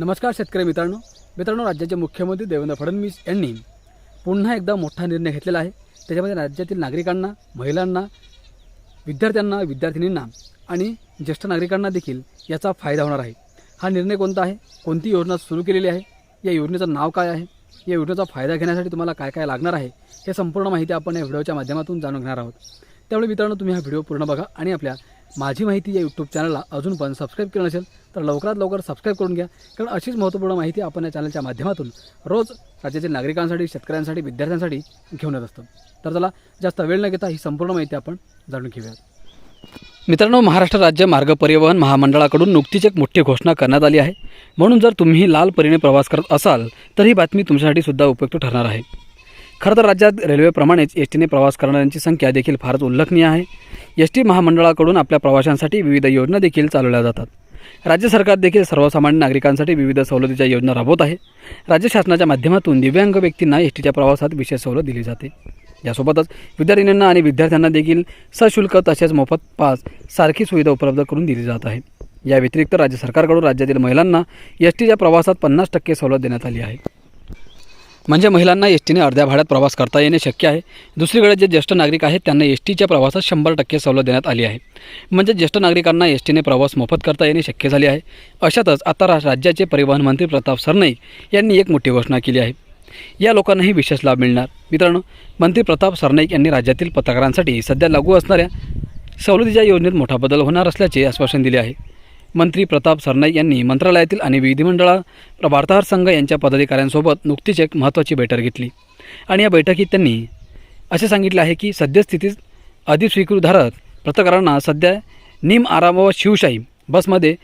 नमस्कार शेतकरी मित्रांनो. मित्रांनो राज्याचे मुख्यमंत्री देवेंद्र फडणवीस यांनी पुन्हा एकदा मोठा निर्णय घेतलेला आहे. त्याच्यामध्ये राज्यातील नागरिकांना महिलांना विद्यार्थ्यांना विद्यार्थिनींना आणि ज्येष्ठ नागरिकांना देखील याचा फायदा होणार आहे. हा निर्णय कोणता आहे? कोणती योजना सुरू केलेली आहे? या योजनेचं नाव काय आहे? या योजनेचा फायदा घेण्यासाठी तुम्हाला काय काय लागणार आहे? हे संपूर्ण माहिती आपण या व्हिडिओच्या माध्यमातून जाणून घेणार आहोत. त्यामुळे मित्रांनो तुम्ही हा व्हिडिओ पूर्ण बघा आणि आपल्या माझी माहिती या यूट्यूब चॅनलला अजून पण सबस्क्राईब केलं नसेल तर लवकरात लवकर सबस्क्राईब करून घ्या. कारण अशीच महत्त्वपूर्ण माहिती आपण या चॅनलच्या माध्यमातून रोज राज्यातील नागरिकांसाठी शेतकऱ्यांसाठी विद्यार्थ्यांसाठी घेऊन येत असतो. तर चला जास्त वेळ न घेता ही संपूर्ण माहिती आपण जाणून घेऊयात. मित्रांनो महाराष्ट्र राज्य मार्ग परिवहन महामंडळाकडून नुकतीच एक मोठी घोषणा करण्यात आली आहे. म्हणून जर तुम्ही लाल परीने प्रवास करत असाल तर ही बातमी तुमच्यासाठी सुद्धा उपयुक्त ठरणार आहे. खरं तर राज्यात रेल्वेप्रमाणेच एस टीने प्रवास करणाऱ्यांची संख्या देखील फारच उल्लेखनीय आहे. एस टी महामंडळाकडून आपल्या प्रवाशांसाठी विविध योजना देखील चालवल्या जातात. राज्य सरकार देखील सर्वसामान्य नागरिकांसाठी विविध सवलतीच्या योजना राबवत आहे. राज्य शासनाच्या माध्यमातून दिव्यांग व्यक्तींना एस टीच्या प्रवासात विशेष सवलत दिली जाते. यासोबतच विद्यार्थिनींना आणि विद्यार्थ्यांना देखील सशुल्क तसेच मोफत पास सारखी सुविधा उपलब्ध करून दिली जात आहे. या व्यतिरिक्त राज्य सरकारकडून राज्यातील महिलांना एस टीच्या प्रवासात पन्नास टक्के सवलत देण्यात आली आहे. म्हणजे महिलांना एस टीने अर्ध्या भाड्यात प्रवास करता येणे शक्य आहे. दुसरीकडे जे ज्येष्ठ नागरिक आहेत त्यांना एस टीच्या प्रवासात शंभर टक्के सवलत देण्यात आली आहे. म्हणजे ज्येष्ठ नागरिकांना एस टीने प्रवास मोफत करता येणे शक्य झाले आहे. अशातच आता रा राज्याचे परिवहन मंत्री प्रताप सरनाईक यांनी एक मोठी घोषणा केली आहे. या लोकांनाही विशेष लाभ मिळणार. मित्रांनो मंत्री प्रताप सरनाईक यांनी राज्यातील पत्रकारांसाठी सध्या लागू असणाऱ्या सवलतीच्या योजनेत मोठा बदल होणार असल्याचे आश्वासन दिले आहे. मंत्री प्रताप सरनाईक यांनी मंत्रालयातील आणि विधिमंडळा वार्ताहर संघ यांच्या पदाधिकाऱ्यांसोबत नुकतीच एक महत्त्वाची बैठक घेतली. आणि या बैठकीत त्यांनी असे सांगितले आहे की सद्यस्थितीत अधिस्वीकृतधारक पत्रकारांना सध्या निम आराम व शिवशाही बसमध्ये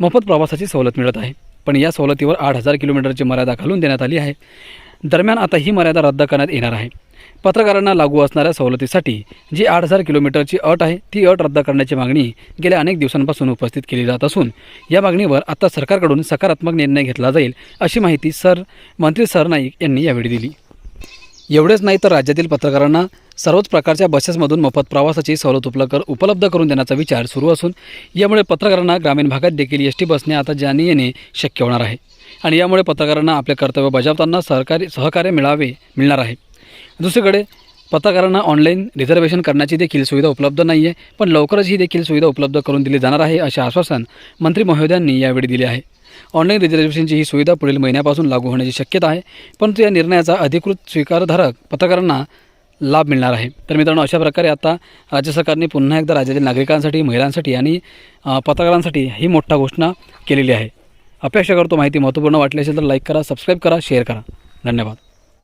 मोफत प्रवासाची सवलत मिळत आहे. पण या सवलतीवर आठ हजार किलोमीटरची मर्यादा घालून देण्यात आली आहे. दरम्यान आता ही मर्यादा रद्द करण्यात येणार आहे. पत्रकारांना लागू असणाऱ्या सवलतीसाठी जी आठ हजार किलोमीटरची अट आहे ती अट रद्द करण्याची मागणी गेल्या अनेक दिवसांपासून उपस्थित केली जात असून या मागणीवर आता सरकारकडून सकारात्मक निर्णय घेतला जाईल अशी माहिती सर मंत्री सरनाईक यांनी यावेळी दिली. एवढेच नाही तर राज्यातील पत्रकारांना सर्वच प्रकारच्या बसेसमधून मोफत प्रवासाची सवलत उपलब्ध उपलब्ध करून देण्याचा विचार सुरू असून यामुळे पत्रकारांना ग्रामीण भागात देखील एस टी बसने आता जाणे येणे शक्य होणार आहे. आणि यामुळे पत्रकारांना आपले कर्तव्य बजावताना सहकारी सहकार्य मिळावे मिळणार आहे. दुसरीकडे पत्रकारांना ऑनलाईन रिझर्वेशन करण्याची देखील सुविधा उपलब्ध नाही आहे पण लवकरच ही देखील सुविधा उपलब्ध करून दिली जाणार आहे असे आश्वासन मंत्री महोदयांनी यावेळी दिले आहे. ऑनलाईन रिझर्वेशनची ही सुविधा पुढील महिन्यापासून लागू होण्याची शक्यता आहे परंतु या निर्णयाचा अधिकृत स्वीकारधारक पत्रकारांना लाभ मिळणार आहे. तर मित्रांनो अशा प्रकारे आता राज्य सरकारने पुन्हा एकदा राज्यातील नागरिकांसाठी महिलांसाठी आणि पत्रकारांसाठी ही मोठा घोषणा केलेली आहे. अपेक्षा करतो माहिती महत्त्वपूर्ण वाटली असेल तर लाईक करा सबस्क्राईब करा शेअर करा. धन्यवाद.